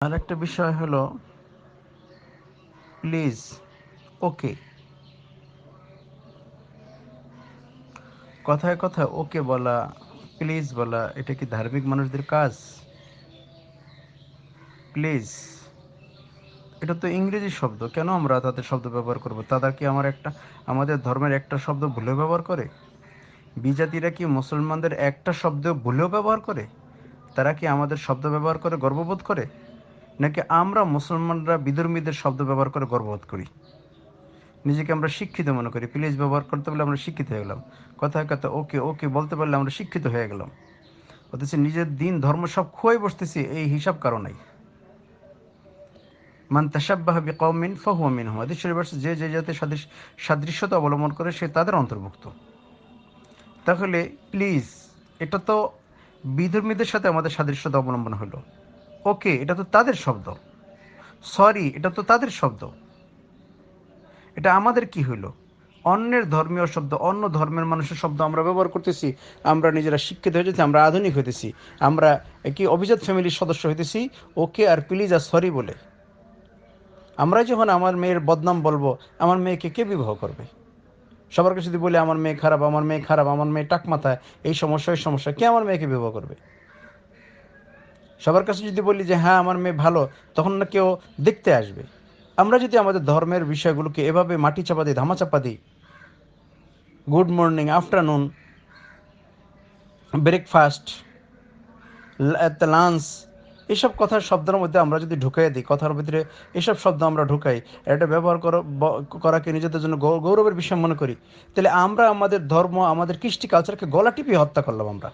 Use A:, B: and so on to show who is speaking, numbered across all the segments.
A: আর একটা বিষয় হলো প্লিজ ওকে কথায় কথায় ওকে বলা প্লিজ বলা, এটা কি ধার্মিক মানুষদের কাজ? প্লিজ এটা তো ইংরেজি শব্দ, কেন আমরা তাদের শব্দ ব্যবহার করব? তারা কি আমার একটা, আমাদের ধর্মের একটা শব্দ ভুলেও ব্যবহার করে? বিজাতিরা কি মুসলমানদের একটা শব্দ ভুলেও ব্যবহার করে? তারা কি আমাদের শব্দ ব্যবহার করে, গর্ববোধ করে? নাকি আমরা মুসলমানরা বিধর্মীদের শব্দ ব্যবহার করে গর্ববোধ করি? নিজেকে আমরা শিক্ষিত মনে করি। প্লিজ ব্যবহার করতে পারলে আমরা শিক্ষিত হয়ে গেলাম। কথায় কথা, ওকে ওকে বলতে পারলে আমরা শিক্ষিত হয়ে গেলাম। অথচ নিজের দিন, ধর্ম সব খোয়াই বসতেছি, এই হিসাব কারও নাই। মান তাসাব্বাহ বিকৌমিন ফাহুয়া মিনহুম। হাদিস যে যে জাতির সাদৃশ, সাদৃশ্যতা অবলম্বন করে, সে তাদের অন্তর্ভুক্ত। তাহলে প্লিজ এটা তো বিধর্মীদের সাথে আমাদের সাদৃশ্যতা অবলম্বন হলো। ওকে, এটা তো তাদের শব্দ। সরি, এটা তো তাদের শব্দ। এটা আমাদের কি হইল? অন্যের ধর্মীয় শব্দ, অন্য ধর্মের মানুষের শব্দ আমরা ব্যবহার করতেছি, আমরা নিজেরা শিক্ষিত হয়ে যেতেছি আমরা আধুনিক হইতেছি, আমরা কি অভিজাত ফ্যামিলির সদস্য হইতেছি, ওকে আর প্লিজ আর সরি বলে। আমরা যখন আমার মেয়ের বদনাম বলব, আমার মেয়েকে কে বিবাহ করবে? সবার কাছে যদি বলি, আমার মেয়ে খারাপ, আমার মেয়ে খারাপ, আমার মেয়ে টাক মাথায়, এই সমস্যা এই সমস্যা, কে আমার মেয়েকে বিবাহ করবে? সবার কাছে যদি বলি যে হ্যাঁ আমার মেয়ে ভালো, তখন না কেউ দেখতে আসবে। আমরা যদি আমাদের ধর্মের বিষয়গুলোকে এভাবে মাটি চাপা দিই, ধামা চাপা দিই, good morning, afternoon, breakfast lunch, এসব কথার শব্দের মধ্যে আমরা যদি ঢুকাই দিই, কথার ভিতরে এসব শব্দ আমরা ঢুকাই, এটা ব্যবহার করা করাকে নিজেদের জন্য গৌরবের বিষয় মনে করি। তাহলে আমরা আমাদের ধর্ম, আমাদের কৃষ্টি কালচারকে গলা টিপিয়ে হত্যা করলাম আমরা।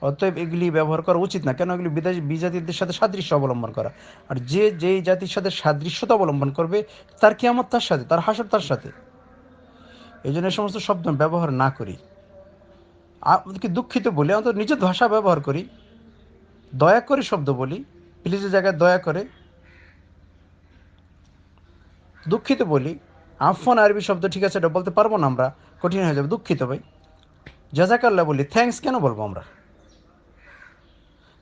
A: অতএব এগুলি ব্যবহার করা উচিত না। কেন? এগুলি বিদেশি বিজাতিদের সাথে সাদৃশ্য অবলম্বন করা। আর যে, যেই জাতির সাথে সাদৃশ্যতা অবলম্বন করবে, তার কিয়ামত তার সাথে, তার হাসর তার সাথে। এই জন্য সমস্ত শব্দ ব্যবহার না করি। কি দুঃখিত বলি, অন্তত নিজের ভাষা ব্যবহার করি। দয়া করে শব্দ বলি। প্লিজের জায়গায় দয়া করে। দুঃখিত বলি। আফন আরবি শব্দ, ঠিক আছে, এটা বলতে পারব না আমরা। কঠিন হয়ে যাবে। দুঃখিত ভাই। জাজাকাল্লা বলি থ্যাঙ্কস কেন বলব আমরা?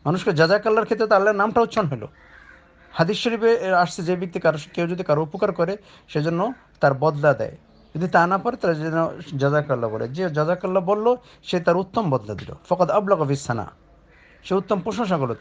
A: মানুষকে জাজাকাল্লার ক্ষেত্রে তো আল্লাহর নামটা উচ্চারণ হলো। হাদিস শরীফে আসছে যে ব্যক্তি কারও কেউ যদি কারও উপকার করে, সেজন্য তার বদলা দেয়। যদি তা না পারে তারা যেন জাজাকাল্লা বলে। যে জাজাকাল্লা বলল, সে তার উত্তম বদলা দিল। ফকত আবলক অফিসানা সে উত্তম প্রশংসা করল